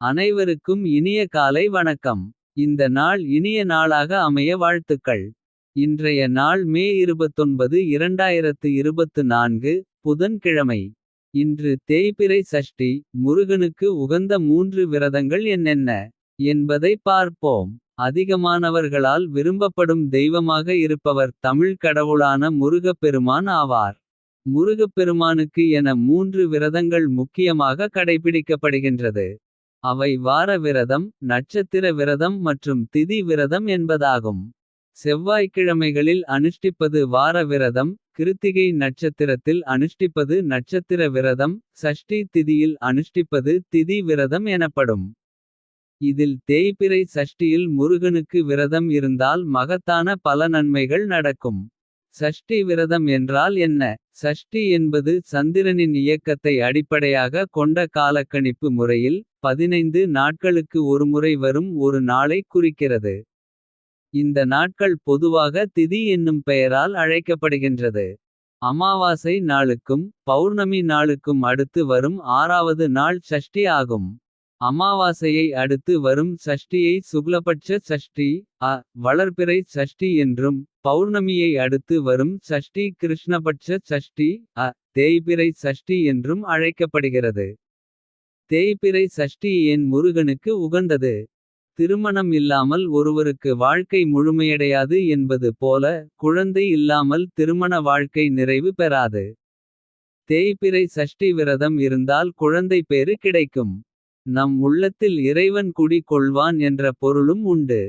அனைவருக்கும் இனிய காலை வணக்கம். இந்த நாள் இனிய நாளாக அமைய வாழ்த்துக்கள். இன்றைய நாள் மே இருபத்தொன்பது இரண்டாயிரத்து இருபத்து நான்கு புதன்கிழமை இன்று தேய்பிறை சஷ்டி முருகனுக்கு உகந்த மூன்று விரதங்கள் என்னென்ன. என்பதை பார்ப்போம் அதிகமானவர்களால் விரும்பப்படும் தெய்வமாக இருப்பவர் தமிழ் கடவுளான முருகப்பெருமான் ஆவார். முருகப்பெருமானுக்கு என மூன்று விரதங்கள் முக்கியமாக கடைபிடிக்கப்படுகின்றது. அவை வார விரதம் நட்சத்திர விரதம் மற்றும் திதி விரதம் என்பதாகும். செவ்வாய்க்கிழமைகளில் அனுஷ்டிப்பது வார விரதம். கிருத்திகை நட்சத்திரத்தில் அனுஷ்டிப்பது நட்சத்திர விரதம். சஷ்டி திதியில் அனுஷ்டிப்பது திதி விரதம் எனப்படும். இதில் தேய்பிறை சஷ்டியில் முருகனுக்கு விரதம் இருந்தால் மகத்தான பல நன்மைகள் நடக்கும். சஷ்டி விரதம் என்றால் என்ன. சஷ்டி என்பது சந்திரனின் இயக்கத்தை அடிப்படையாக கொண்ட காலக்கணிப்பு முறையில். 15 நாட்களுக்கு ஒருமுறை வரும் ஒரு நாளைக் குறிக்கிறது. இந்த நாட்கள் பொதுவாக திதி என்னும் பெயரால் அழைக்கப்படுகின்றது. அமாவாசை நாளுக்கும் பௌர்ணமி நாளுக்கும் அடுத்து வரும் ஆறாவது நாள் சஷ்டி ஆகும். அமாவாசையை அடுத்து வரும் சஷ்டியை சுக்லபட்ச சஷ்டி அ வளர்பிறை சஷ்டி என்றும். பௌர்ணமியை அடுத்து வரும் சஷ்டி கிருஷ்ணபட்ச சஷ்டி அ தேய்பிறை சஷ்டி என்றும் அழைக்கப்படுகிறது. தேய்பிறை சஷ்டி ஏன் முருகனுக்கு உகந்தது. திருமணம் இல்லாமல் ஒருவருக்கு வாழ்க்கை முழுமையடையாது என்பது போல. குழந்தை இல்லாமல் திருமண வாழ்க்கை நிறைவு பெறாது. தேய்பிறை சஷ்டி விரதம் இருந்தால் குழந்தை பேறு கிடைக்கும். நம் உள்ளத்தில் இறைவன் குடி கொள்வான் என்ற பொருளும் உண்டு.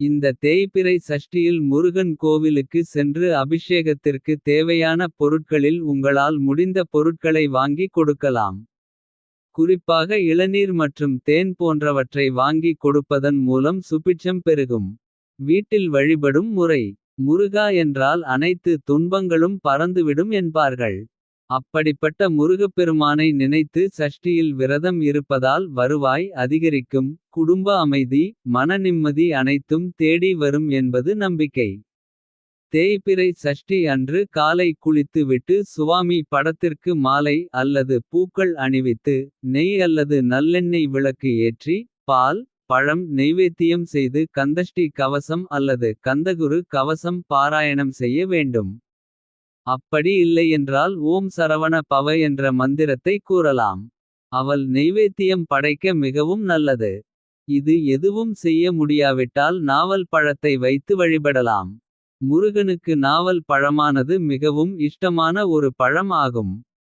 இந்த தேய்பிறை சஷ்டியில் முருகன் கோவிலுக்கு சென்று அபிஷேகத்திற்கு தேவையான பொருட்களில் உங்களால் முடிந்த பொருட்களை வாங்கி கொடுக்கலாம். குறிப்பாக இளநீர் மற்றும் தேன் போன்றவற்றை வாங்கி கொடுப்பதன் மூலம் சுபிட்சம் பெருகும். வீட்டில் வழிபடும் முறை முருகா என்றால் அனைத்து துன்பங்களும் பறந்துவிடும் என்பார்கள். அப்படிப்பட்ட முருகப்பெருமானை நினைத்து சஷ்டியில் விரதம் இருப்பதால் வருவாய் அதிகரிக்கும். குடும்ப அமைதி மன நிம்மதி அனைத்தும் தேடி வரும் என்பது நம்பிக்கை. தேய்பிறை சஷ்டி அன்று காலை குளித்துவிட்டு சுவாமி படத்திற்கு மாலை அல்லது பூக்கள் அணிவித்து. நெய் அல்லது நல்லெண்ணெய் விளக்கு ஏற்றி பால். பழம் நெய்வேத்தியம் செய்து கந்தஷ்டி கவசம் அல்லது கந்தகுரு கவசம் பாராயணம் செய்ய வேண்டும். அப்படி இல்லையென்றால் ஓம் சரவண பவ என்ற மந்திரத்தை கூறலாம். அவள் நெய்வேத்தியம் படைக்க மிகவும் நல்லது. இது எதுவும் செய்ய முடியாவிட்டால் நாவல் பழத்தை வைத்து வழிபடலாம். முருகனுக்கு நாவல் பழமானது மிகவும் இஷ்டமான ஒரு பழம் ஆகும்.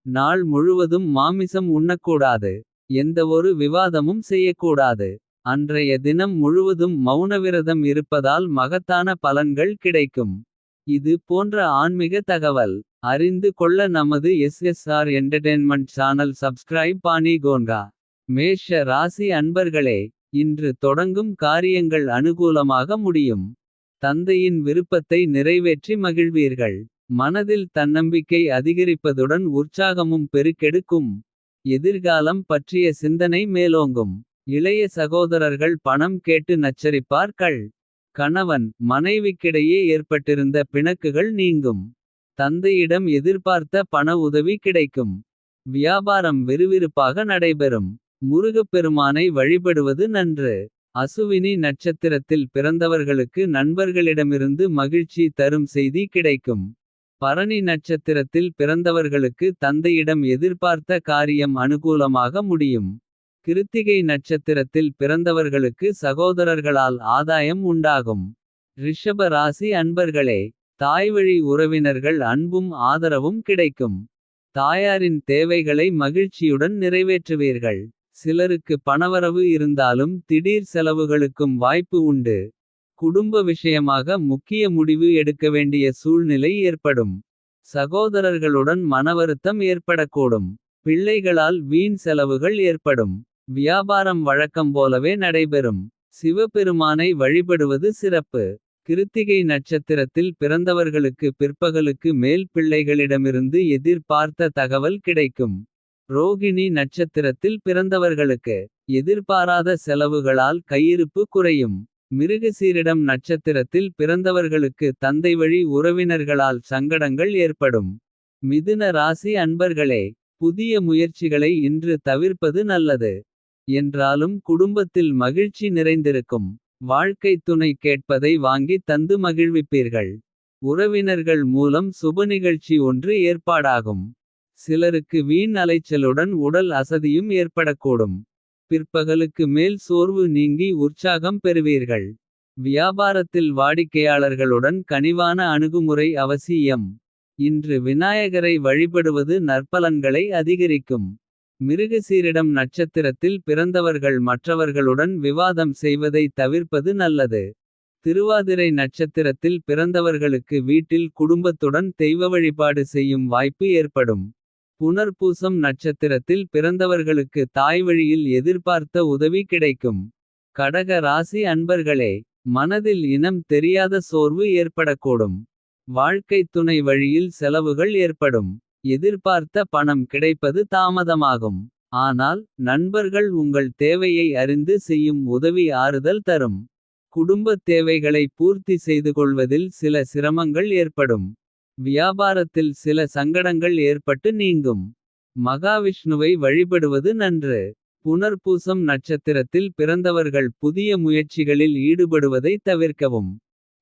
நாள் முழுவதும் மாமிசம் உண்ணக்கூடாது. எந்தவொரு விவாதமும் செய்யக்கூடாது. அன்றைய தினம் முழுவதும் மௌனவிரதம் இருப்பதால் மகத்தான பலன்கள் கிடைக்கும். இது போன்ற ஆன்மிக தகவல். அறிந்து கொள்ள நமது எஸ்எஸ்ஆர் என்டர்டெயின்மென்ட் சேனல் சப்ஸ்கிரைப் பாணிகோன்கா. மேஷ ராசி அன்பர்களே இன்று தொடங்கும் காரியங்கள் அனுகூலமாக முடியும். தந்தையின் விருப்பத்தை நிறைவேற்றி மகிழ்வீர்கள். மனதில் தன்னம்பிக்கை அதிகரிப்பதுடன் உற்சாகமும் பெருக்கெடுக்கும். எதிர்காலம் பற்றிய சிந்தனை மேலோங்கும். இளைய சகோதரர்கள் பணம் கேட்டு நச்சரிப்பார்கள். கணவன் மனைவிக்கிடையே ஏற்பட்டிருந்த பிணக்குகள் நீங்கும். தந்தையிடம் எதிர்பார்த்த பண உதவி கிடைக்கும். வியாபாரம் விறுவிறுப்பாக நடைபெறும். முருகப்பெருமானை வழிபடுவது நன்று. அசுவினி நட்சத்திரத்தில் பிறந்தவர்களுக்கு நண்பர்களிடமிருந்து மகிழ்ச்சி தரும் செய்தி கிடைக்கும். பரணி நட்சத்திரத்தில் பிறந்தவர்களுக்கு தந்தையிடம் எதிர்பார்த்த காரியம் அனுகூலமாக முடியும். கிருத்திகை நட்சத்திரத்தில் பிறந்தவர்களுக்கு சகோதரர்களால் ஆதாயம் உண்டாகும். ரிஷப ராசி அன்பர்களே தாய்வழி உறவினர்கள் அன்பும் ஆதரவும் கிடைக்கும். தாயாரின் தேவைகளை மகிழ்ச்சியுடன் நிறைவேற்றுவீர்கள். சிலருக்கு பணவரவு இருந்தாலும் திடீர் செலவுகளுக்கும் வாய்ப்பு உண்டு. குடும்ப விஷயமாக முக்கிய முடிவு எடுக்க வேண்டிய சூழ்நிலை ஏற்படும். சகோதரர்களுடன் மனவருத்தம் ஏற்படக்கூடும். பிள்ளைகளால் வீண் செலவுகள் ஏற்படும். வியாபாரம் வழக்கம் போலவே நடைபெறும். சிவபெருமானை வழிபடுவது சிறப்பு. கிருத்திகை நட்சத்திரத்தில் பிறந்தவர்களுக்கு பிற்பகலுக்கு மேல் பிள்ளைகளிடமிருந்து எதிர்பார்த்த தகவல் கிடைக்கும். ரோகிணி நட்சத்திரத்தில் பிறந்தவர்களுக்கு எதிர்பாராத செலவுகளால் கையிருப்பு குறையும். மிருகசீரிடம் நட்சத்திரத்தில் பிறந்தவர்களுக்கு தந்தை வழி உறவினர்களால் சங்கடங்கள் ஏற்படும். மிதுன ராசி அன்பர்களே புதிய முயற்சிகளை இன்று தவிர்ப்பது நல்லது. என்றாலும் குடும்பத்தில் மகிழ்ச்சி நிறைந்திருக்கும். வாழ்க்கைத் துணை கேட்பதை வாங்கித் தந்து மகிழ்விப்பீர்கள். உறவினர்கள் மூலம் சுபநிகழ்ச்சி ஒன்று ஏற்பாடாகும். சிலருக்கு வீண் அலைச்சலுடன் உடல் அசதியும் ஏற்படக்கூடும். பிற்பகலுக்கு மேல் சோர்வு நீங்கி உற்சாகம் பெறுவீர்கள். வியாபாரத்தில் வாடிக்கையாளர்களுடன் கனிவான அணுகுமுறை அவசியம். இன்று விநாயகரை வழிபடுவது நற்பலன்களை அதிகரிக்கும். மிருகசீரிடம் நட்சத்திரத்தில் பிறந்தவர்கள் மற்றவர்களுடன் விவாதம் செய்வதை தவிர்ப்பது நல்லது. திருவாதிரை நட்சத்திரத்தில் பிறந்தவர்களுக்கு வீட்டில் குடும்பத்துடன் தெய்வ வழிபாடு செய்யும் வாய்ப்பு ஏற்படும். புனர்பூசம் நட்சத்திரத்தில் பிறந்தவர்களுக்கு தாய்வழியில் எதிர்பார்த்த உதவி கிடைக்கும். கடக ராசி அன்பர்களே மனதில் இனம் தெரியாத சோர்வு ஏற்படக்கூடும். வாழ்க்கைத் துணை வழியில் செலவுகள் ஏற்படும். எதிர்பார்த்த பணம் கிடைப்பது தாமதமாகும். ஆனால் நண்பர்கள் உங்கள் தேவையை அறிந்து செய்யும் உதவி ஆறுதல் தரும். குடும்பத் தேவைகளை பூர்த்தி செய்து கொள்வதில் சில சிரமங்கள் ஏற்படும். வியாபாரத்தில் சில சங்கடங்கள் ஏற்பட்டு நீங்கும். மகாவிஷ்ணுவை வழிபடுவது நன்று. புனர்பூசம் நட்சத்திரத்தில் பிறந்தவர்கள் புதிய முயற்சிகளில் ஈடுபடுவதை தவிர்க்கவும்.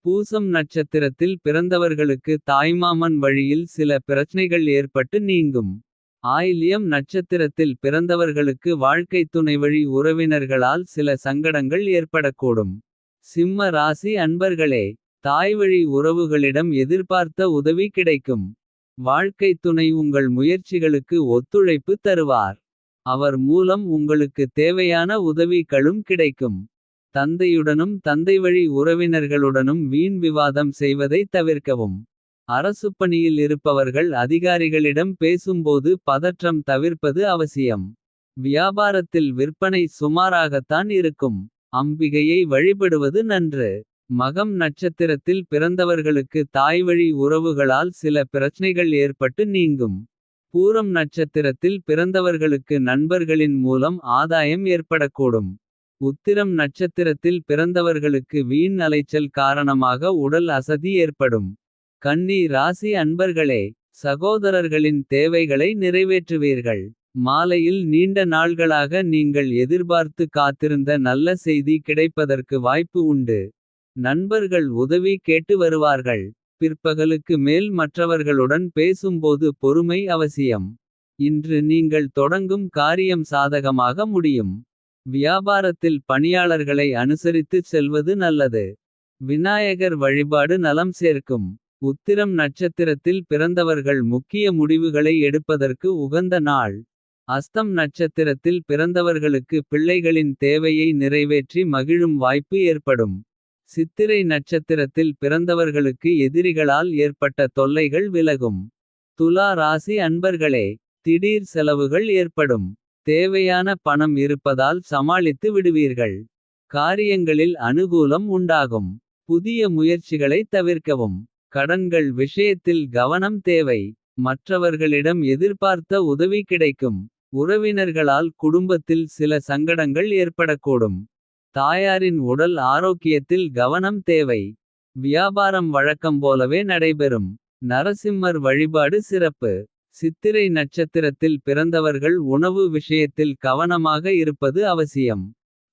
பூசம் நட்சத்திரத்தில் பிறந்தவர்களுக்கு தாய்மாமன் வழியில் சில பிரச்சனைகள் ஏற்பட்டு நீங்கும். ஆயிலியம் நட்சத்திரத்தில் பிறந்தவர்களுக்கு வாழ்க்கைத் துணைவழி உறவினர்களால் சில சங்கடங்கள் ஏற்படக்கூடும். சிம்ம ராசி அன்பர்களே தாய்வழி உறவுகளிடம் எதிர்பார்த்த உதவி கிடைக்கும். வாழ்க்கைத் துணை உங்கள் முயற்சிகளுக்கு ஒத்துழைப்பு தருவார். அவர் மூலம் உங்களுக்கு தேவையான உதவிகளும் கிடைக்கும். தந்தையுடனும் தந்தைவழி உறவினர்களுடனும் வீண் விவாதம் செய்வதை தவிர்க்கவும். அரசுப்பணியில் இருப்பவர்கள் அதிகாரிகளிடம் பேசும்போது பதற்றம் தவிர்ப்பது அவசியம். வியாபாரத்தில் விற்பனை சுமாராகத்தான் இருக்கும். அம்பிகையை வழிபடுவது நன்று. மகம் நட்சத்திரத்தில் பிறந்தவர்களுக்கு தாய்வழி உறவுகளால் சில பிரச்னைகள் ஏற்பட்டு நீங்கும். பூரம் நட்சத்திரத்தில் பிறந்தவர்களுக்கு நண்பர்களின் மூலம் ஆதாயம் ஏற்படக்கூடும். உத்திரம் நட்சத்திரத்தில் பிறந்தவர்களுக்கு வீண் அலைச்சல் காரணமாக உடல் அசதி ஏற்படும். கன்னி ராசி அன்பர்களே சகோதரர்களின் தேவைகளை நிறைவேற்றுவீர்கள். மாலையில் நீண்ட நாள்களாக நீங்கள் எதிர்பார்த்து காத்திருந்த நல்ல செய்தி கிடைப்பதற்கு வாய்ப்பு உண்டு. நண்பர்கள் உதவி கேட்டு வருவார்கள். பிற்பகலுக்கு மேல் மற்றவர்களுடன் பேசும்போது பொறுமை அவசியம். இன்று நீங்கள் தொடங்கும் காரியம் சாதகமாக முடியும். வியாபாரத்தில் பணியாளர்களை அனுசரித்துச் செல்வது நல்லது. விநாயகர் வழிபாடு நலம் சேர்க்கும். உத்திரம் நட்சத்திரத்தில் பிறந்தவர்கள் முக்கிய முடிவுகளை எடுப்பதற்கு உகந்த நாள். அஸ்தம் நட்சத்திரத்தில் பிறந்தவர்களுக்கு பிள்ளைகளின் தேவையை நிறைவேற்றி மகிழும் வாய்ப்பு ஏற்படும். சித்திரை நட்சத்திரத்தில் பிறந்தவர்களுக்கு எதிரிகளால் ஏற்பட்ட தொல்லைகள் விலகும். துலா ராசி அன்பர்களே திடீர் செலவுகள் ஏற்படும். தேவையான பணம் இருப்பதால் சமாளித்து விடுவீர்கள். காரியங்களில் அனுகூலம் உண்டாகும். புதிய முயற்சிகளை தவிர்க்கவும். கடன்கள் விஷயத்தில் கவனம் தேவை. மற்றவர்களிடம் எதிர்பார்த்த உதவி கிடைக்கும். உறவினர்களால் குடும்பத்தில் சில சங்கடங்கள் ஏற்படக்கூடும். தாயாரின் உடல் ஆரோக்கியத்தில் கவனம் தேவை. வியாபாரம் வழக்கம் போலவே நடைபெறும். நரசிம்மர் வழிபாடு சிறப்பு. சித்திரை நட்சத்திரத்தில் பிறந்தவர்கள் உணவு விஷயத்தில் கவனமாக இருப்பது அவசியம்.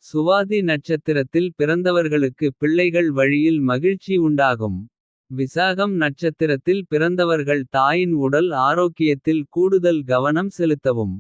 சுவாதி நட்சத்திரத்தில் பிறந்தவர்களுக்கு பிள்ளைகள் வழியில் மகிழ்ச்சி உண்டாகும். விசாகம் நட்சத்திரத்தில் பிறந்தவர்கள் தாயின் உடல் ஆரோக்கியத்தில் கூடுதல் கவனம் செலுத்தவும்.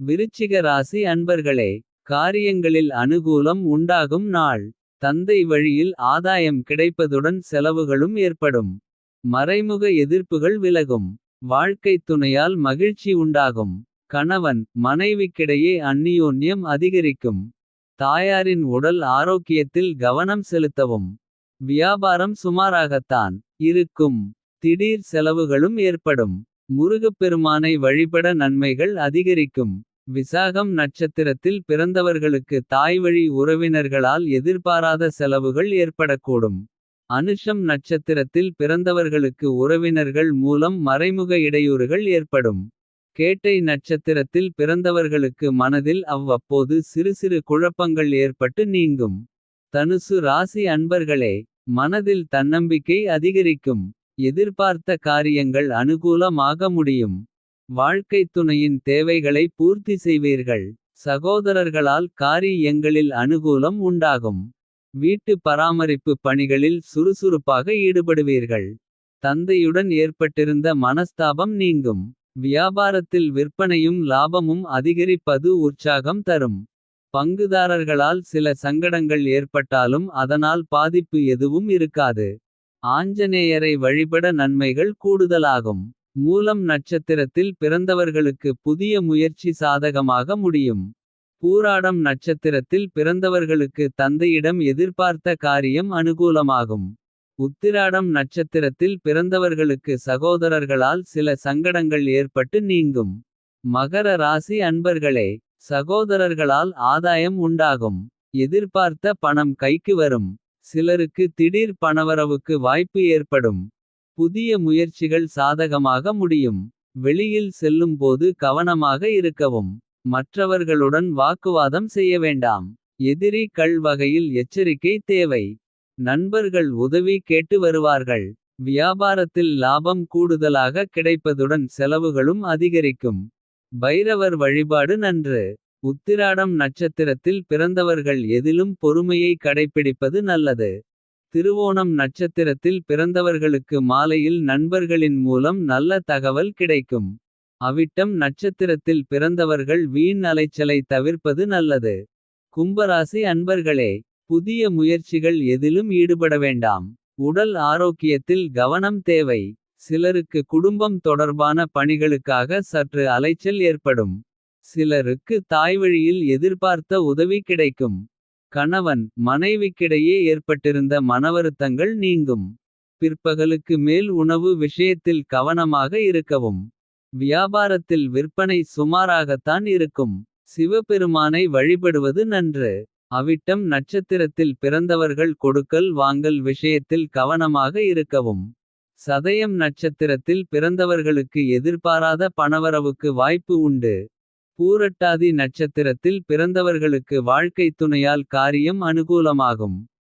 விருச்சிக ராசி அன்பர்களே காரியங்களில் அனுகூலம் உண்டாகும் நாள். தந்தை வழியில் ஆதாயம் கிடைப்பதுடன் செலவுகளும் ஏற்படும். மறைமுக எதிர்ப்புகள் விலகும். வாழ்க்கைத் துணையால் மகிழ்ச்சி உண்டாகும். கணவன் மனைவிக்கிடையே அந்நியோன்யம் அதிகரிக்கும். தாயாரின் உடல் ஆரோக்கியத்தில் கவனம் செலுத்தவும். வியாபாரம் சுமாராகத்தான் இருக்கும். திடீர் செலவுகளும் ஏற்படும். முருகப்பெருமானை வழிபட நன்மைகள் அதிகரிக்கும். விசாகம் நட்சத்திரத்தில் பிறந்தவர்களுக்கு தாய்வழி உறவினர்களால் எதிர்பாராத செலவுகள் ஏற்படக்கூடும். அனுஷம் நட்சத்திரத்தில் பிறந்தவர்களுக்கு உறவினர்கள் மூலம் மறைமுக இடையூறுகள் ஏற்படும். கேட்டை நட்சத்திரத்தில் பிறந்தவர்களுக்கு மனதில் அவ்வப்போது சிறு சிறு குழப்பங்கள் ஏற்பட்டு நீங்கும். தனுசு ராசி அன்பர்களே மனதில் தன்னம்பிக்கை அதிகரிக்கும். எதிர்பார்த்த காரியங்கள் அனுகூலமாக முடியும். வாழ்க்கைத் துணையின் தேவைகளை பூர்த்தி செய்வீர்கள். சகோதரர்களால் காரியங்களில் அனுகூலம் உண்டாகும். வீட்டு பராமரிப்பு பணிகளில் சுறுசுறுப்பாக ஈடுபடுவீர்கள். தந்தையுடன் ஏற்பட்டிருந்த மனஸ்தாபம் நீங்கும். வியாபாரத்தில் விற்பனையும் லாபமும் அதிகரிப்பது உற்சாகம் தரும். பங்குதாரர்களால் சில சங்கடங்கள் ஏற்பட்டாலும் அதனால் பாதிப்பு எதுவும் இருக்காது. ஆஞ்சநேயரை வழிபட நன்மைகள் கூடுதலாகும். மூலம் நட்சத்திரத்தில் பிறந்தவர்களுக்கு புதிய முயற்சி சாதகமாக முடியும். பூராடம் நட்சத்திரத்தில் பிறந்தவர்களுக்கு தந்தையிடம் எதிர்பார்த்த காரியம் அனுகூலமாகும். உத்திராடம் நட்சத்திரத்தில் பிறந்தவர்களுக்கு சகோதரர்களால் சில சங்கடங்கள் ஏற்பட்டு நீங்கும். மகர ராசி அன்பர்களே சகோதரர்களால் ஆதாயம் உண்டாகும். எதிர்பார்த்த பணம் கைக்கு வரும். சிலருக்கு திடீர் பணவரவுக்கு வாய்ப்பு ஏற்படும். புதிய முயற்சிகள் சாதகமாக முடியும். வெளியில் செல்லும் போது கவனமாக இருக்கவும். மற்றவர்களுடன் வாக்குவாதம் செய்ய வேண்டாம். எதிரி கள் வகையில் எச்சரிக்கை தேவை. நண்பர்கள் உதவி கேட்டு வருவார்கள். வியாபாரத்தில் லாபம் கூடுதலாக கிடைப்பதுடன் செலவுகளும் அதிகரிக்கும். பைரவர் வழிபாடு நன்று. உத்திராடம் நட்சத்திரத்தில் பிறந்தவர்கள் எதிலும் பொறுமையை கடைப்பிடிப்பது நல்லது. திருவோணம் நட்சத்திரத்தில் பிறந்தவர்களுக்கு மாலையில் நண்பர்களின் மூலம் நல்ல தகவல் கிடைக்கும். அவிட்டம் நட்சத்திரத்தில் பிறந்தவர்கள் வீண் அலைச்சலை தவிர்ப்பது நல்லது. கும்பராசி அன்பர்களே புதிய முயற்சிகள் எதிலும் ஈடுபட வேண்டாம். உடல் ஆரோக்கியத்தில் கவனம் தேவை. சிலருக்கு குடும்பம் தொடர்பான பணிகளுக்காக சற்று அலைச்சல் ஏற்படும். சிலருக்கு தாய்வழியில் எதிர்பார்த்த உதவி கிடைக்கும். கணவன் மனைவிக்கிடையே ஏற்பட்டிருந்த மனவருத்தங்கள் நீங்கும். பிற்பகலுக்கு மேல் உணவு விஷயத்தில் கவனமாக இருக்கவும். வியாபாரத்தில் விற்பனை சுமாராகத்தான் இருக்கும். சிவபெருமானை வழிபடுவது நன்று. அவிட்டம் நட்சத்திரத்தில் பிறந்தவர்கள் கொடுக்கல் வாங்கல் விஷயத்தில் கவனமாக இருக்கவும். சதயம் நட்சத்திரத்தில் பிறந்தவர்களுக்கு எதிர்பாராத பணவரவுக்கு வாய்ப்பு உண்டு. பூரட்டாதி நட்சத்திரத்தில் பிறந்தவர்களுக்கு வாழ்க்கைத் துணையால் காரியம் அனுகூலமாகும்.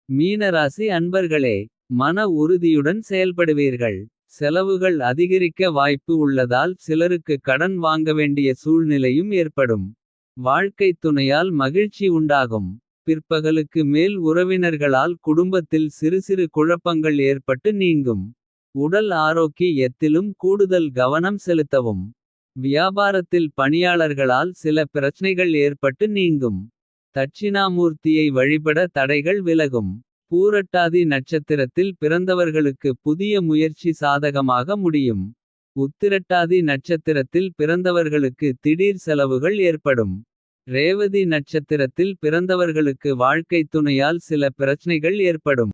மீனராசி அன்பர்களே மன உறுதியுடன் செயல்படுவீர்கள். செலவுகள் அதிகரிக்க வாய்ப்பு உள்ளதால் சிலருக்கு கடன் வாங்க வேண்டிய சூழ்நிலையும் ஏற்படும். வாழ்க்கைத் துணையால் மகிழ்ச்சி உண்டாகும். பிற்பகலுக்கு மேல் உறவினர்களால் குடும்பத்தில் சிறு சிறு குழப்பங்கள் ஏற்பட்டு நீங்கும். உடல் ஆரோக்கியத்திலும் கூடுதல் கவனம் செலுத்தவும். வியாபாரத்தில் பணியாளர்களால் சில பிரச்சனைகள் ஏற்பட்டு நீங்கும். தட்சிணாமூர்த்தியை வழிபட தடைகள் விலகும். பூரட்டாதி நட்சத்திரத்தில் பிறந்தவர்களுக்கு புதிய முயற்சி சாதகமாக முடியும். உத்திரட்டாதி நட்சத்திரத்தில் பிறந்தவர்களுக்கு திடீர் செலவுகள் ஏற்படும். ரேவதி நட்சத்திரத்தில் பிறந்தவர்களுக்கு வாழ்க்கைத் துணையால் சில பிரச்சனைகள் ஏற்படும்.